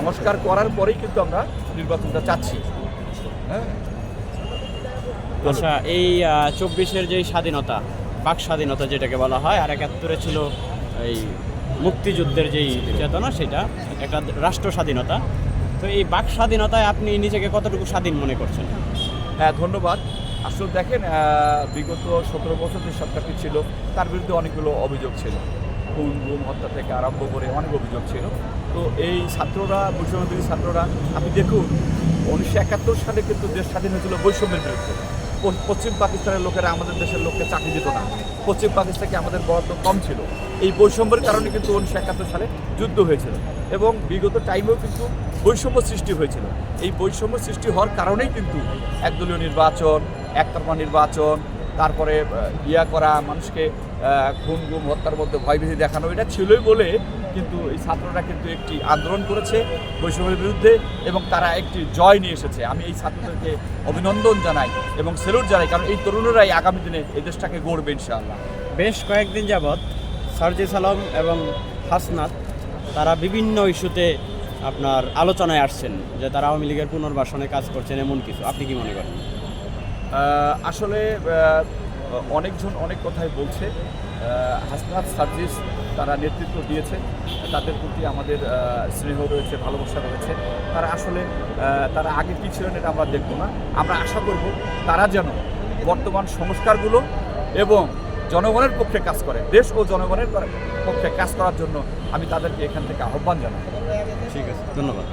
সংস্কার করার পরেই কিন্তু আমরা নির্বাচনটা চাচ্ছি। হ্যাঁ। আচ্ছা এই চব্বিশের যেই স্বাধীনতা বাক স্বাধীনতা যেটাকে বলা হয় আর একাত্তরে ছিল এই মুক্তিযুদ্ধের যেই চেতনা সেটা একটা রাষ্ট্র স্বাধীনতা। তো এই বাক স্বাধীনতায় আপনি নিজেকে কতটুকু স্বাধীন মনে করছেন? হ্যাঁ ধন্যবাদ। আসলে দেখেন বিগত সতেরো বছর যে সরকারটি ছিল তার বিরুদ্ধে অনেকগুলো অভিযোগ ছিল। খুন, গুম, হত্যা থেকে আরম্ভ করে অনেক অভিযোগ ছিল। তো এই ছাত্ররা, বৈষম্যবিরোধী ছাত্ররা, আপনি দেখুন, উনিশশো একাত্তর সালে কিন্তু দেশ স্বাধীন হয়েছিল বৈষম্যের বিরুদ্ধে। পশ্চিম পাকিস্তানের লোকেরা আমাদের দেশের লোককে চাকরি দিত না। পশ্চিম পাকিস্তানকে আমাদের বরাদ্দ কম ছিল। এই বৈষম্যের কারণে কিন্তু উনিশশো একাত্তর সালে যুদ্ধ হয়েছিল এবং বিগত টাইমেও কিন্তু বৈষম্য সৃষ্টি হয়েছিল। এই বৈষম্য সৃষ্টি হওয়ার কারণেই কিন্তু একদলীয় নির্বাচন, একতরফা নির্বাচন তারপরে ইয়া করা, মানুষকে খুন, গুম, হত্যার মধ্যে ভয়ভীতি দেখানো, এটা ছিলই বলে কিন্তু এই ছাত্ররা কিন্তু একটি আন্দোলন করেছে বৈষম্যের বিরুদ্ধে এবং তারা একটি জয় নিয়ে এসেছে। আমি এই ছাত্রদেরকে অভিনন্দন জানাই এবং সেলুট জানাই, কারণ এই তরুণরাই আগামী দিনে এই দেশটাকে গড়বে ইনশাআল্লাহ। বেশ কয়েকদিন যাবৎ সার্জিস আলম এবং হাসনাত, তারা বিভিন্ন ইস্যুতে আপনার আলোচনায় আসছেন যে তারা আওয়ামী লীগের পুনর্বাসনে কাজ করছেন এমন কিছু। আপনি কি মনে করেন? আসলে অনেকজন অনেক কথাই বলছে। হাসনাত সার্জিস তারা নেতৃত্ব দিয়েছে। তাদের প্রতি আমাদের স্নেহ রয়েছে, ভালোবাসা রয়েছে। তারা আসলে তারা আগে কী ছিলেন এটা আমরা দেখব না। আমরা আশা করব তারা যেন বর্তমান সংস্কারগুলো এবং জনগণের পক্ষে কাজ করে, দেশ ও জনগণের পক্ষে কাজ করার জন্য আমি তাদেরকে এখান থেকে আহ্বান জানাই। ঠিক আছে, ধন্যবাদ।